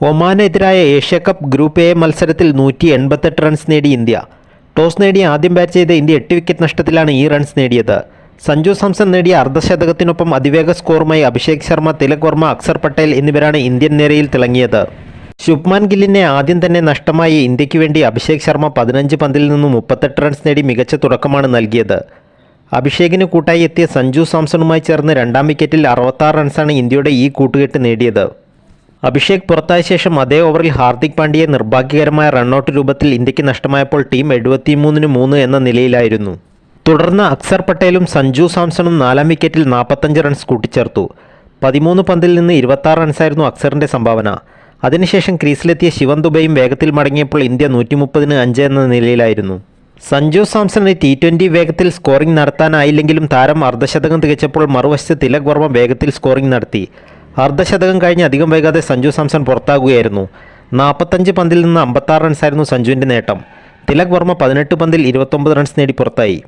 ഒമാനെതിരായ Asia cup group A മത്സരത്തിൽ നൂറ്റി എൺപത്തെട്ട് റൺസ് നേടി ഇന്ത്യ. ടോസ് നേടി ആദ്യം ബാറ്റ് ചെയ്ത ഇന്ത്യ എട്ട് വിക്കറ്റ് നഷ്ടത്തിലാണ് ഈ റൺസ് നേടിയത്. സഞ്ജു സാംസൺ നേടിയ അർദ്ധശതകത്തിനൊപ്പം അതിവേഗ സ്കോറുമായി അഭിഷേക് ശർമ്മ തിലക് വർമ്മ അക്സർ പട്ടേൽ എന്നിവരാണ് ഇന്ത്യൻ നിരയിൽ തിളങ്ങിയത്. ശുഭ്മാൻ ഗില്ലിനെ ആദ്യം തന്നെ നഷ്ടമായി ഇന്ത്യയ്ക്ക് വേണ്ടി അഭിഷേക് ശർമ്മ പതിനഞ്ച് പന്തിൽ നിന്നും മുപ്പത്തെട്ട് റൺസ് നേടി മികച്ച തുടക്കമാണ് നൽകിയത്. അഭിഷേകിന് കൂട്ടായി എത്തിയ സഞ്ജു സാംസണുമായി ചേർന്ന് രണ്ടാം വിക്കറ്റിൽ അറുപത്താറ് റൺസാണ് ഇന്ത്യയുടെ ഈ കൂട്ടുകെട്ട് നേടിയത്. അഭിഷേക് പുറത്തായ ശേഷം അതേ ഓവറിൽ ഹാർദിക് പാണ്ഡ്യയെ നിർഭാഗ്യകരമായ റണ്ണൌട്ട് രൂപത്തിൽ ഇന്ത്യയ്ക്ക് നഷ്ടമായപ്പോൾ ടീം എഴുപത്തിമൂന്നിന് മൂന്ന് എന്ന നിലയിലായിരുന്നു. തുടർന്ന് അക്സർ പട്ടേലും സഞ്ജു സാംസണും നാലാം വിക്കറ്റിൽ നാൽപ്പത്തഞ്ച് റൺസ് കൂട്ടിച്ചേർത്തു. പതിമൂന്ന് പന്തിൽ നിന്ന് ഇരുപത്താറ് റൺസായിരുന്നു അക്സറിന്റെ സംഭാവന. അതിനുശേഷം ക്രീസിലെത്തിയ ശിവൻ ദുബൈയും വേഗത്തിൽ മടങ്ങിയപ്പോൾ ഇന്ത്യ നൂറ്റി മുപ്പതിന് അഞ്ച് എന്ന നിലയിലായിരുന്നു. സഞ്ജു സാംസണിന് ടി ട്വന്റി വേഗത്തിൽ സ്കോറിംഗ് നടത്താനായില്ലെങ്കിലും താരം അർദ്ധശതകം തികച്ചപ്പോൾ മറുവശത്ത് തിലക് വർമ്മ വേഗത്തിൽ സ്കോറിംഗ് നടത്തി. അർദ്ധശതകം കഴിഞ്ഞ് അധികം വൈകാതെ സഞ്ജു സാംസൺ പുറത്താകുകയായിരുന്നു. നാൽപ്പത്തഞ്ച് പന്തിൽ നിന്ന് അമ്പത്താറ് റൺസായിരുന്നു സഞ്ജുവിന്റെ നേട്ടം. തിലക് വർമ്മ പതിനെട്ട് പന്തിൽ ഇരുപത്തൊമ്പത് റൺസ് നേടി പുറത്തായി.